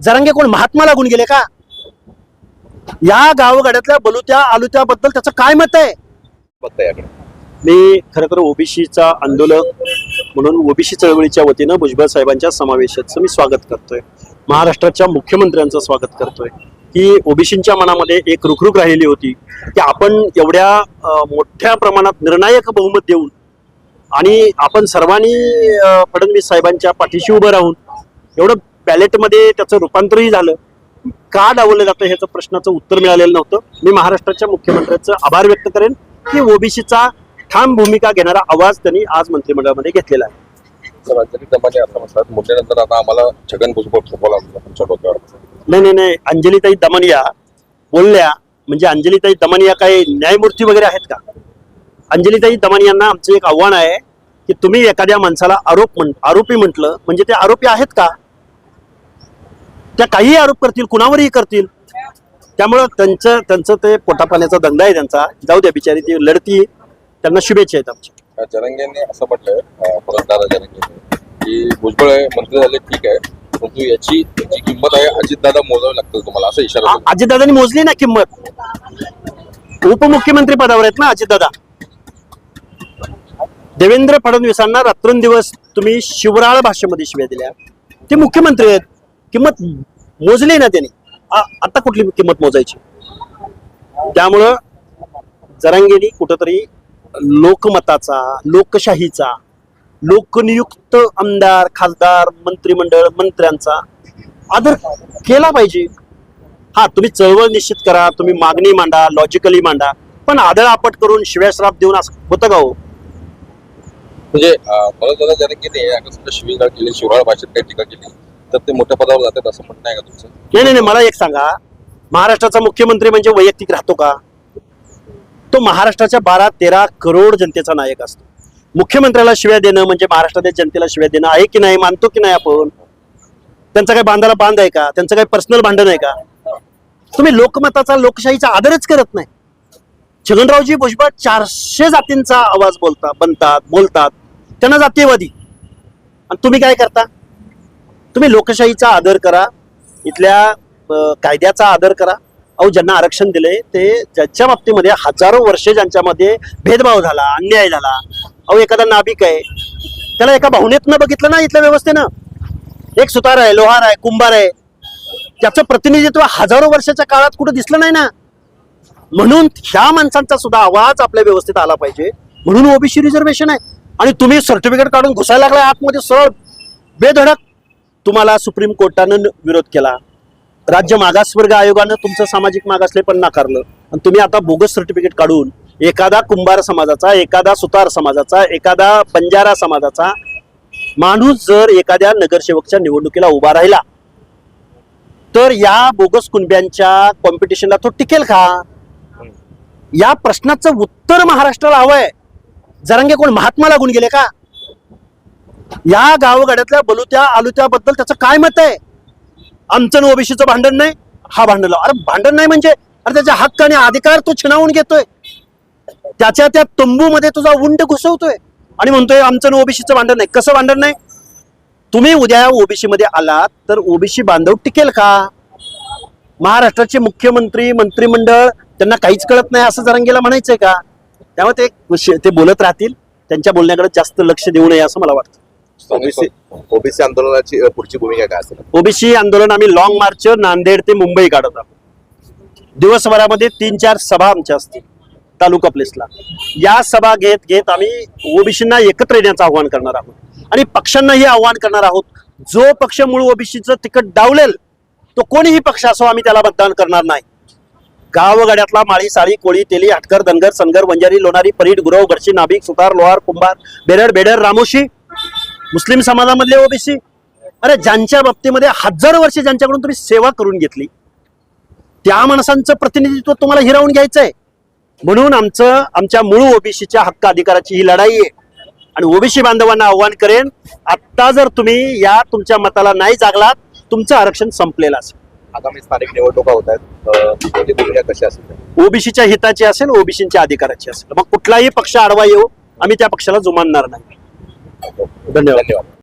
जरांगे कोण महात्मा लागून गेले का? या गावगाड्यातल्या बलुत्या आलुत्याबद्दल त्याचं काय मत आहे? मी खरं तर ओबीसीचा आंदोलक म्हणून ओबीसी चळवळीच्या वतीनं भुजबळ साहेबांच्या समावेशाचं मी स्वागत करतोय. महाराष्ट्राच्या मुख्यमंत्र्यांचं स्वागत करतोय. की ओबीसींच्या मनामध्ये एक रुखरुख राहिली होती की आपण एवढ्या मोठ्या प्रमाणात निर्णायक बहुमत देऊन आणि आपण सर्वांनी फडणवीस साहेबांच्या पाठीशी उभं राहून एवढं बॅलेटमध्ये त्याचं रूपांतरही झालं. का डावलं जातं ह्याचं प्रश्नाचं उत्तर मिळालेलं नव्हतं. मी महाराष्ट्राच्या मुख्यमंत्र्यांचं आभार व्यक्त करेन की ओबीसीचा ठाम भूमिका घेणारा आवाज त्यांनी आज मंत्रिमंडळामध्ये घेतलेला आहे. अंजली नाही नाही नाही. अंजलीताई दमनिया बोलल्या. म्हणजे अंजलीताई दमनिया काय न्यायमूर्ती वगैरे आहेत का? अंजलीताई दमनियांना आमचं एक आव्हान आहे की तुम्ही एखाद्या माणसाला आरोप म्हण आरोपी म्हटलं म्हणजे ते आरोपी आहेत का? त्या काहीही आरोप करतील कुणावरही करतील. त्यामुळं त्यांचं त्यांचं ते पोटापाण्याचा धंदा आहे त्यांचा. जाऊ द्या बिचारी ती लढती त्यांना शुभेच्छा आहेत आमच्या. जरंगेंनी असं म्हटलंय जरंगेंनी की भुजबळ मंत्री झाले ठीक आहे परंतु याची जी किंमत आहे अजितदादा मोजावी लागतील तुम्हाला असं इशारा. अजितदादांनी मोजली ना किंमत? उपमुख्यमंत्री पदावर आहेत ना अजितदादा? देवेंद्र फडणवीसांना रात्रंदिवस तुम्ही शिवराळ भाषेमध्ये शिव्या दिल्या. ते मुख्यमंत्री आहेत. किंमत मोजली ना त्यांनी. आता कुठली किंमत मोजायची? त्यामुळं जरांगेनी कुठंतरी लोकमताचा लोकशाहीचा लोकनियुक्त आमदार खासदार मंत्रिमंडळ मंत्र्यांचा आदर केला पाहिजे. हा तुम्ही चळवळ निश्चित करा तुम्ही मागणी मांडा लॉजिकली मांडा पण आदळ आपट करून शिव्याश्राप देऊन असं होतं का हो? म्हणजे केली शिवराळ भाषेत काही टीका केली. तर ते मोठ्या पदावर जातात असं म्हणणं आहे का तुमचं? नाही नाही नाही मला एक सांगा. महाराष्ट्राचा मुख्यमंत्री म्हणजे वैयक्तिक राहतो का? तो महाराष्ट्राच्या बारा तेरा करोड जनतेचा नायक असतो. मुख्यमंत्र्याला शिव्या देणं म्हणजे महाराष्ट्रातील जनतेला शिव्या देणं आहे की नाही मानतो की नाही आपण? त्यांचा काही बांधाला बांध आहे का? त्यांचं काही पर्सनल भांडण आहे का? तुम्ही लोकमताचा लोकशाहीचा आदरच करत नाही. छगनरावजी भुजबळ चारशे जातींचा आवाज बोलता बनतात बोलतात. त्यांना जातीयवादी. आणि तुम्ही काय करता? तुम्ही लोकशाहीचा आदर करा इथल्या कायद्याचा आदर करा. अहो ज्यांना आरक्षण दिले ते ज्यांच्या बाबतीमध्ये हजारो वर्षे ज्यांच्यामध्ये भेदभाव झाला अन्याय झाला. अहो एखादा नाभिक आहे त्याला एका भावनेतनं बघितलं ना इथल्या व्यवस्थेनं? एक सुतार आहे लोहार आहे कुंभार आहे. त्याचं प्रतिनिधित्व हजारो वर्षाच्या काळात कुठं दिसलं नाही ना? म्हणून ह्या माणसांचा सुद्धा आवाज आपल्या व्यवस्थेत आला पाहिजे. म्हणून ओबीसी रिझर्वेशन आहे. आणि तुम्ही सर्टिफिकेट काढून घुसायला लागला आतमध्ये सरळ. बेधडक. तुम्हाला सुप्रीम कोर्टानं विरोध केला. राज्य मागासवर्ग आयोगानं तुमचं सामाजिक मागासले पण नाकारलं. आणि तुम्ही आता बोगस सर्टिफिकेट काढून एखादा कुंभार समाजाचा एखादा सुतार समाजाचा एखादा बंजारा समाजाचा माणूस जर एखाद्या नगरसेवकच्या निवडणुकीला उभा राहिला तर या बोगस कुणब्यांच्या कॉम्पिटिशनला तो टिकेल का? या प्रश्नाचं उत्तर महाराष्ट्राला हवंय. जरांगे कोण महात्मा लागून गेले का? या गावगाड्यातल्या बलुत्या आलुत्याबद्दल त्याचं काय मत आहे? आमचं ओबीसीचं भांडण नाही हा भांडण अरे भांडण नाही म्हणजे अरे त्याचे हक्क आणि अधिकार तो छिनावून घेतोय. त्याच्या त्या तंबूमध्ये तुझा उंड घुसवतोय. आणि म्हणतोय आमचं ओबीसीचं भांडण नाही. कसं भांडण नाही? तुम्ही उद्या ओबीसी मध्ये आलात तर ओबीसी बांधव टिकेल का? महाराष्ट्राचे मुख्यमंत्री मंत्रिमंडळ त्यांना काहीच कळत नाही असं जरांगेला म्हणायचंय का? त्यामुळे ते ते बोलत राहतील त्यांच्या बोलण्याकडे जास्त लक्ष देऊ नये असं मला वाटतं. ओबीसी ओबीसी आंदोलनाची पुढची भूमिका काय असेल? ओबीसी आंदोलन आम्ही लॉंग मार्च नांदेड ते मुंबई काढत आहोत. दिवसभरामध्ये तीन चार सभा आमच्या असतील तालुका प्लेसला या सभा घेत घेत आम्ही ओबीसींना एकत्र येण्याचं आव्हान करणार आहोत. आणि पक्षांनाही आव्हान करणार आहोत. जो पक्ष मूळ ओबीसीचं तिकट डावलेल तो कोणीही पक्ष असो आम्ही त्याला मतदान करणार नाही. गावगाड्यातला माळी साळी कोळी तेली हटकर धनगर सनगर वंजारी लोणारी परीड गुरव गडशी नाभिक सुतार लोहार कुंभार बेरड बेडर रामोशी मुस्लिम समाजामधले ओबीसी? अरे ज्यांच्या बाबतीमध्ये हजारो वर्षे ज्यांच्याकडून तुम्ही सेवा करून घेतली त्या माणसांचं प्रतिनिधित्व तुम्हाला हिरावून घ्यायचंय. म्हणून आमचं आमच्या मूळ ओबीसीच्या हक्क अधिकाराची ही लढाई आहे. आणि ओबीसी बांधवांना आव्हान करेन आत्ता जर तुम्ही या तुमच्या मताला नाही जागलात तुमचं आरक्षण संपलेलं असेल. आगामी स्थानिक निवडणुका होत आहेत ओबीसीच्या हिताची असेल ओबीसीच्या अधिकाराची असेल. मग कुठलाही पक्ष आडवा येऊ आम्ही त्या पक्षाला जुमानणार नाही. धन्यवाद. धन्यवाद.